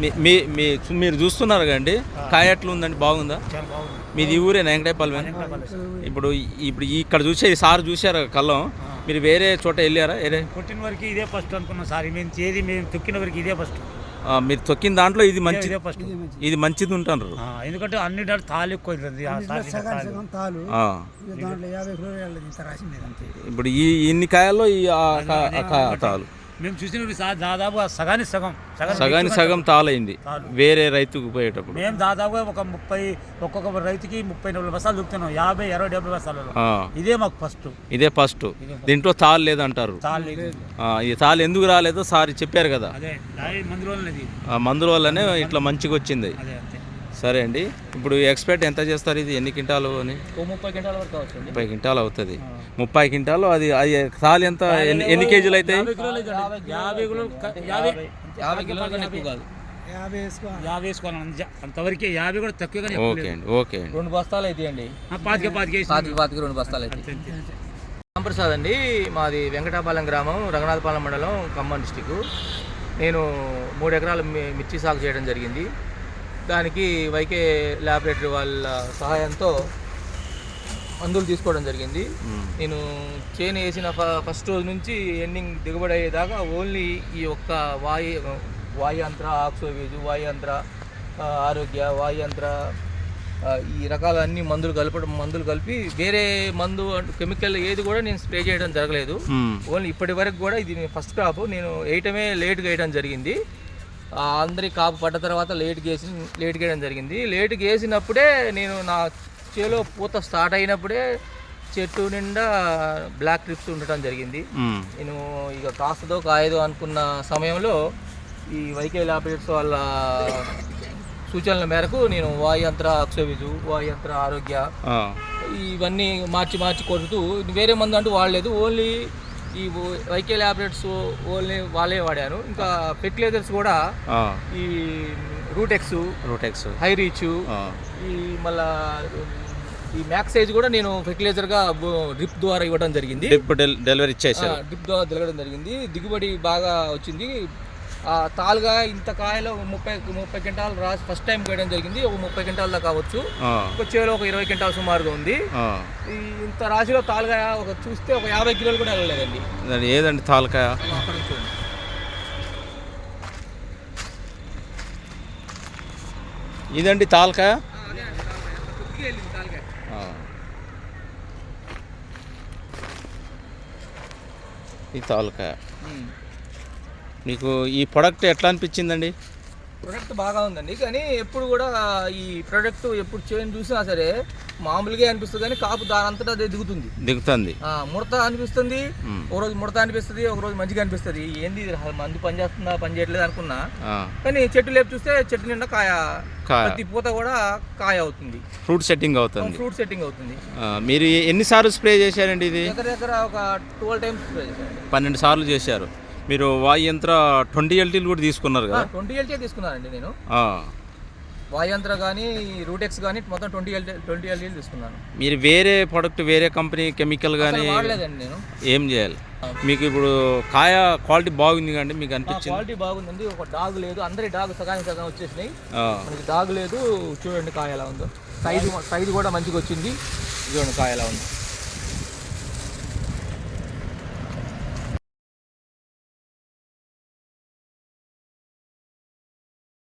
మీ- మీ మీ మీరు చూస్తున్నారు కండి కాయ ఎట్లా ఉందండి? బాగుందా? చాలా బాగుంది. మీది ఈ ఊరే వెంకటేపల్లి ఇప్పుడు ఇప్పుడు ఇక్కడ చూసే సార్ చూసారు కళ్ళం. మీరు వేరే చోట వెళ్ళారా? వేరే కొట్టిన వరకు ఇదే ఫస్ట్ అనుకున్నాం సార్. మేము చేది మేము తొక్కిన వరకు ఇదే ఫస్ట్. ఆ, మీరు తొక్కిన దాంట్లో ఇది మంచి ఇదే ఫస్ట్. ఇది మంచిది. ఉంటున్నారు ఎందుకంటే అన్ని దాంట్లో తాలు ఎక్కువ ఇప్పుడు ఈ ఇన్ని కాయల్లో ఈ తాలు మేము చూసినప్పుడు దాదాపు సగానికి సగం. సగం సగానికి సగం తాలైంది తాలు. వేరే రైతుకు పోయేటప్పుడు. మేము దాదాపుగా ఒక ముప్పై ఒక్కొక్క రైతుకి ముప్పై నలభై బస్తాలు దొక్కుతున్నాం యాభై ఇరవై డెబ్బై బస్తాలలో. ఆ, ఇదే మాకు ఫస్ట్. ఇదే ఫస్ట్. దీంట్లో తాలు లేదంటారు. తాళ్ళు లేదు. ఆ, ఈ తాలు ఎందుకు రాలేదో? సార్ చెప్పారు కదా. మందుల వల్లనే ఇట్లా మంచిగా వచ్చింది సరే అండి. ఇప్పుడు ఎక్స్పెక్ట్ ఎంత చేస్తారు ఇది? ఎన్ని క్వింటాలు అని? ముప్పై వరకు కావచ్చు ముప్పై క్వింటాలు అవుతుంది. ముప్పై క్వింటాలు అది అది తాలు ఎంత? ఎన్ని ఎన్ని కేజీలు అయితే? అంతవరకే యాభై కూడా ఓకే. అండి ఓకే అండి. రెండు బస్తాలు అయితే అండి. ఆ, పాతిక పాతిక వేసి పాతికి పాతికి రెండు బస్తాలు అయితే. రాంప్రసాద్ అండి మాది వెంకటాపాలెం గ్రామం రంగనాథపాలెం మండలం ఖమ్మం డిస్టిక్ నేను మూడు ఎకరాల మిర్చి సాగు చేయడం జరిగింది. దానికి వైకే ల్యాబొరేటరీ వాళ్ళ సహాయంతో మందులు తీసుకోవడం జరిగింది. నేను చేను వేసిన ఫ- ఫస్ట్ రోజు నుంచి ఎండింగ్ దిగుబడి అయ్యేదాకా ఓన్లీ ఈ ఒక్క వాయు వాయుయంత్ర ఆక్సోవీజు వాయుయంత్ర ఆరోగ్య వాయుయంత్ర ఈ రకాల అన్ని మందులు కలపడం మందులు కలిపి వేరే మందు కెమికల్ ఏది కూడా నేను స్ప్రే చేయడం జరగలేదు. ఓన్లీ ఇప్పటి వరకు కూడా ఇది ఫస్ట్ క్రాప్ నేను వేయటమే లేట్గా వేయడం జరిగింది అందరి కాపు పడ్డ తర్వాత లేట్గా వేసి లేట్గా వేయడం జరిగింది. లేట్గా వేసినప్పుడే నేను నా చేలో పూత స్టార్ట్ అయినప్పుడే చెట్టు నిండా బ్లాక్ ట్రిప్స్ ఉండటం జరిగింది. నేను ఇక కాస్తదో కాయదో అనుకున్న సమయంలో ఈ వైకే ల్యాబొరేటరీస్ వాళ్ళ సూచనల మేరకు నేను వాయంత్ర అక్షవిజు వాయంత్ర ఆరోగ్య ఇవన్నీ మార్చి మార్చి కొడుతూ వేరే మందు అంటూ వాడలేదు. ఓన్లీ ఈ వైకే ల్యాబొరేటరీస్ ఓన్లీ వాళ్ళే వాడాను ఇంకా ఫెర్టిలైజర్స్ కూడా ఈ రూటెక్స్ రూటెక్స్. హై రీచ్ ఈ మళ్ళా ఈ మ్యాక్సైజ్ కూడా నేను ఫెర్టిలైజర్గా డ్రిప్ ద్వారా ఇవ్వడం జరిగింది. డ్రిప్ డెల్- డెలివరీ ఇచ్చేసారు డ్రిప్ ద్వారా తిరగడం జరిగింది. దిగుబడి బాగా వచ్చింది. తాలుగా ఇంత కాయలో ముప్పై ముప్పై క్వింటాలు రాసి ఫస్ట్ టైం కోయడం జరిగింది. ఒక ముప్పై క్వింటాల్ దాకా కావచ్చు ఒక చేలో ఒక ఇరవై క్వింటాల్ సుమారుగా ఉంది. ఈ ఇంత రాశిలో తాలుగా ఒక చూస్తే ఒక యాభై కిలోలు కూడా వెళ్ళలేదండి. ఏదండి తాలకాయ ఇదండి తాలకాయ. ఈ తాలకాయ మీకు ఈ ప్రొడక్ట్ ఎట్లా అనిపించిందండి? ప్రొడక్ట్ బాగా ఉందండి. కానీ ఎప్పుడు కూడా ఈ ప్రొడక్ట్ ఎప్పుడు చేయని చూసినా సరే మామూలుగా అనిపిస్తుంది కానీ కాపు దాని అంతటా అదే దిగుతుంది. దిగుతుంది. ఆ, ముడత అనిపిస్తుంది. ఒక రోజు ముడత అనిపిస్తుంది ఒక రోజు మంచిగా అనిపిస్తుంది. ఏంది మందు పని చేస్తుందా? పని చేయట్లేదు అనుకున్నా. కానీ చెట్టు లేపు చూస్తే చెట్టు నిండా కాయ. ప్రతి పూత కూడా కాయ అవుతుంది. ఫ్రూట్ సెట్టింగ్ అవుతుంది. ఫ్రూట్ సెట్టింగ్ అవుతుంది. మీరు ఎన్నిసార్లు స్ప్రే చేశారండి ఇది? దగ్గర దగ్గర ఒక ట్వెల్వ్ టైమ్స్ స్ప్రే చేశాను. పన్నెండు సార్లు చేశారు. మీరు వాయంత్ర ట్వంటీ ఎల్టీలు కూడా తీసుకున్నారు కదా? ట్వంటీ ఎల్టీ తీసుకున్నానండి నేను. వాయంత్ర కానీ రూటెక్స్ కానీ మొత్తం ట్వంటీ ఎల్టీ ట్వంటీ ఎల్టీ తీసుకున్నాను. మీరు వేరే ప్రొడక్ట్ వేరే కంపెనీ కెమికల్ కానీ వాడలేదండి నేను. ఏం చేయాలి? మీకు ఇప్పుడు కాయ క్వాలిటీ బాగుంది కండి మీకు అనిపించింది? క్వాలిటీ బాగుందండి. ఒక డాగ్ లేదు అందరి డాగ్ సగానికి సగం వచ్చేసినాయి. మనకి డాగ్ లేదు చూడండి కాయ ఎలా ఉందో. సైజు సైజు కూడా మంచిగా వచ్చింది. చూడండి కాయ ఎలా ఉంది.